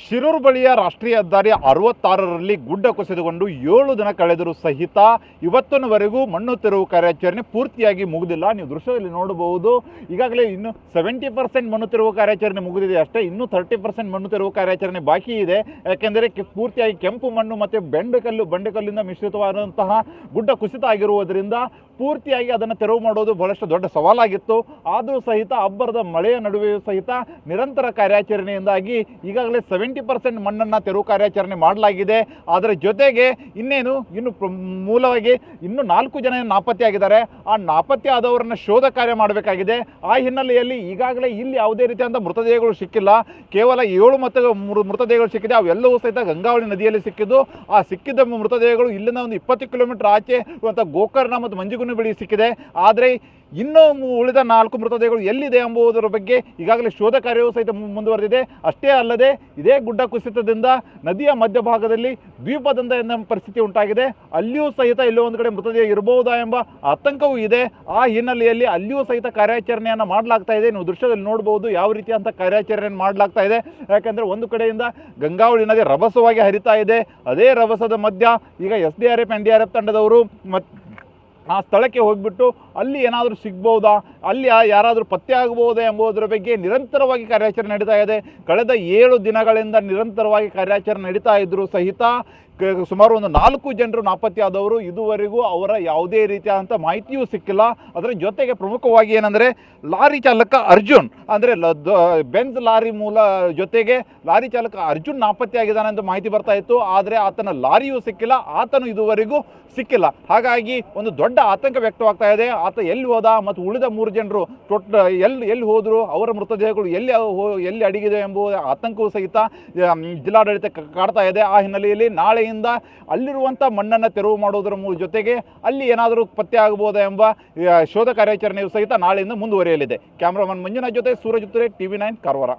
ಶಿರೂರು ಬಳಿಯ ರಾಷ್ಟ್ರೀಯ ಹೆದ್ದಾರಿ ಅರವತ್ತಾರರಲ್ಲಿ ಗುಡ್ಡ ಕುಸಿದುಕೊಂಡು ಏಳು ದಿನ ಕಳೆದರೂ ಸಹಿತ ಇವತ್ತಿನವರೆಗೂ ಮಣ್ಣು ತೆರವು ಕಾರ್ಯಾಚರಣೆ ಪೂರ್ತಿಯಾಗಿ ಮುಗಿದಿಲ್ಲ. ನೀವು ದೃಶ್ಯದಲ್ಲಿ ನೋಡಬಹುದು. ಈಗಾಗಲೇ ಇನ್ನು ಸೆವೆಂಟಿ ಪರ್ಸೆಂಟ್ ಮಣ್ಣು ತೆರವು ಕಾರ್ಯಾಚರಣೆ ಮುಗಿದಿದೆ ಅಷ್ಟೇ, ಇನ್ನೂ ತರ್ಟಿ ಪರ್ಸೆಂಟ್ ಮಣ್ಣು ತೆರವು ಕಾರ್ಯಾಚರಣೆ ಬಾಕಿ ಇದೆ. ಯಾಕೆಂದರೆ ಪೂರ್ತಿಯಾಗಿ ಕೆಂಪು ಮಣ್ಣು ಮತ್ತು ಬೆಂಡೆಕಲ್ಲು ಬಂಡೆಕಲ್ಲಿಂದ ಮಿಶ್ರಿತವಾದಂತಹ ಗುಡ್ಡ ಕುಸಿತ ಆಗಿರುವುದರಿಂದ ಪೂರ್ತಿಯಾಗಿ ಅದನ್ನು ತೆರವು ಮಾಡೋದು ಬಹಳಷ್ಟು ದೊಡ್ಡ ಸವಾಲಾಗಿತ್ತು. ಆದರೂ ಸಹಿತ ಅಬ್ಬರದ ಮಳೆಯ ನಡುವೆಯೂ ಸಹಿತ ನಿರಂತರ ಕಾರ್ಯಾಚರಣೆಯಿಂದಾಗಿ ಈಗಾಗಲೇ ಸೆವೆಂಟಿ ಪರ್ಸೆಂಟ್ ಮಣ್ಣನ್ನು ತೆರವು ಕಾರ್ಯಾಚರಣೆ ಮಾಡಲಾಗಿದೆ. ಅದರ ಜೊತೆಗೆ ಇನ್ನೇನು, ಇನ್ನು ಮೂಲವಾಗಿ ಇನ್ನು ನಾಲ್ಕು ಜನ ನಾಪತ್ತೆಯಾಗಿದ್ದಾರೆ ಆ ನಾಪತ್ತೆ ಆದವರನ್ನು ಶೋಧ ಕಾರ್ಯ ಮಾಡಬೇಕಾಗಿದೆ. ಆ ಹಿನ್ನೆಲೆಯಲ್ಲಿ ಈಗಾಗಲೇ ಇಲ್ಲಿ ಯಾವುದೇ ರೀತಿಯಾದಂಥ ಮೃತದೇಹಗಳು ಸಿಕ್ಕಿಲ್ಲ. ಕೇವಲ ಏಳು ಮತ್ತು ಮೃತದೇಹಗಳು ಸಿಕ್ಕಿದೆ. ಅವೆಲ್ಲವೂ ಸಹಿತ ಗಂಗಾವಳಿ ನದಿಯಲ್ಲಿ ಸಿಕ್ಕಿದ್ದು. ಆ ಸಿಕ್ಕಿದ ಮೃತದೇಹಗಳು ಇಲ್ಲಿಂದ ಒಂದು ಇಪ್ಪತ್ತು ಕಿಲೋಮೀಟರ್ ಆಚೆ ಇರುವಂಥ ಗೋಕರ್ಣ ಮತ್ತು ಮಂಜುಗುನ ಬಿಳಿ ಸಿಕ್ಕಿದೆ. ಆದರೆ ಇನ್ನೂ ಉಳಿದ ನಾಲ್ಕು ಮೃತದೇಹಗಳು ಎಲ್ಲಿದೆ ಎಂಬುದರ ಬಗ್ಗೆ ಈಗಾಗಲೇ ಶೋಧ ಕಾರ್ಯವೂ ಸಹಿತ ಮುಂದುವರೆದಿದೆ. ಅಷ್ಟೇ ಅಲ್ಲದೆ ಇದೇ ಗುಡ್ಡ ಕುಸಿತದಿಂದ ನದಿಯ ಮಧ್ಯಭಾಗದಲ್ಲಿ ದ್ವೀಪದಂತ ಎಂಬ ಪರಿಸ್ಥಿತಿ ಉಂಟಾಗಿದೆ. ಅಲ್ಲಿಯೂ ಸಹಿತ ಎಲ್ಲೋ ಒಂದು ಕಡೆ ಮೃತದೇಹ ಇರಬಹುದಾ ಎಂಬ ಆತಂಕವೂ ಇದೆ. ಆ ಹಿನ್ನೆಲೆಯಲ್ಲಿ ಅಲ್ಲಿಯೂ ಸಹಿತ ಕಾರ್ಯಾಚರಣೆಯನ್ನು ಮಾಡಲಾಗ್ತಾ ಇದೆ. ನೀವು ದೃಶ್ಯದಲ್ಲಿ ನೋಡಬಹುದು ಯಾವ ರೀತಿಯಂಥ ಕಾರ್ಯಾಚರಣೆಯನ್ನು ಮಾಡಲಾಗ್ತಾ ಇದೆ. ಯಾಕೆಂದರೆ ಒಂದು ಕಡೆಯಿಂದ ಗಂಗಾವಳಿ ನದಿ ರಭಸವಾಗಿ ಹರಿತಾ ಇದೆ. ಅದೇ ರಭಸದ ಮಧ್ಯ ಈಗ S D R F, N D R F ತಂಡದವರು ಮತ್ತು ಆ ಸ್ಥಳಕ್ಕೆ ಹೋಗಿಬಿಟ್ಟು ಅಲ್ಲಿ ಏನಾದರೂ ಸಿಗ್ಬೋದಾ? ಅಲ್ಲಿ ಯಾರಾದರೂ ಪತ್ತೆ ಆಗಬಹುದೇ ಎಂಬುದರ ಬಗ್ಗೆ ನಿರಂತರವಾಗಿ ಕಾರ್ಯಾಚರಣೆ ನಡೀತಾ ಇದೆ. ಕಳೆದ ಏಳು ದಿನಗಳಿಂದ ನಿರಂತರವಾಗಿ ಕಾರ್ಯಾಚರಣೆ ನಡೀತಾ ಇದ್ದರೂ ಸಹಿತ ಸುಮಾರು ಒಂದು ನಾಲ್ಕು ಜನರು ನಾಪತ್ತೆಯಾದವರು. ಇದುವರೆಗೂ ಅವರ ಯಾವುದೇ ರೀತಿಯಾದಂಥ ಮಾಹಿತಿಯೂ ಸಿಕ್ಕಿಲ್ಲ. ಅದರ ಜೊತೆಗೆ ಪ್ರಮುಖವಾಗಿ ಏನಂದರೆ, ಲಾರಿ ಚಾಲಕ ಅರ್ಜುನ್, ಅಂದರೆ ಬೆಂಜ್ ಲಾರಿ ಮೂಲ ಜೊತೆಗೆ ಲಾರಿ ಚಾಲಕ ಅರ್ಜುನ್ ನಾಪತ್ತೆಯಾಗಿದ್ದಾನೆ ಅಂತ ಮಾಹಿತಿ ಬರ್ತಾ ಇತ್ತು. ಆದರೆ ಆತನ ಲಾರಿಯೂ ಸಿಕ್ಕಿಲ್ಲ, ಆತನು ಇದುವರೆಗೂ ಸಿಕ್ಕಿಲ್ಲ. ಹಾಗಾಗಿ ಒಂದು ದೊಡ್ಡ ಆತಂಕ ವ್ಯಕ್ತವಾಗ್ತಾ ಇದೆ. ಆತ ಎಲ್ಲಿ ಹೋದ ಮತ್ತು ಉಳಿದ ಮೂರು ಜನರು ಟೊಟ್ಟ ಎಲ್ಲಿ ಎಲ್ಲಿ ಹೋದರು ಅವರ ಮೃತದೇಹಗಳು ಎಲ್ಲಿ ಎಲ್ಲಿ ಅಡಗಿದೆ ಎಂಬುವ ಆತಂಕವೂ ಸಹಿತ ಜಿಲ್ಲಾಡಳಿತ ಕಾಡ್ತಾ ಇದೆ. ಆ ಹಿನ್ನೆಲೆಯಲ್ಲಿ ನಾಳೆಯಿಂದ ಅಲ್ಲಿರುವಂಥ ಮಣ್ಣನ್ನು ತೆರವು ಮಾಡೋದರ ಜೊತೆಗೆ ಅಲ್ಲಿ ಏನಾದರೂ ಪತ್ತೆ ಆಗಬಹುದಾ ಎಂಬ ಶೋಧ ಕಾರ್ಯಾಚರಣೆಯು ಸಹಿತ ನಾಳೆಯಿಂದ ಮುಂದುವರಿಯಲಿದೆ. ಕ್ಯಾಮ್ರಾಮನ್ ಮಂಜುನಾಥ್ ಜೊತೆ Suraj Uttare T V nine, Karwar.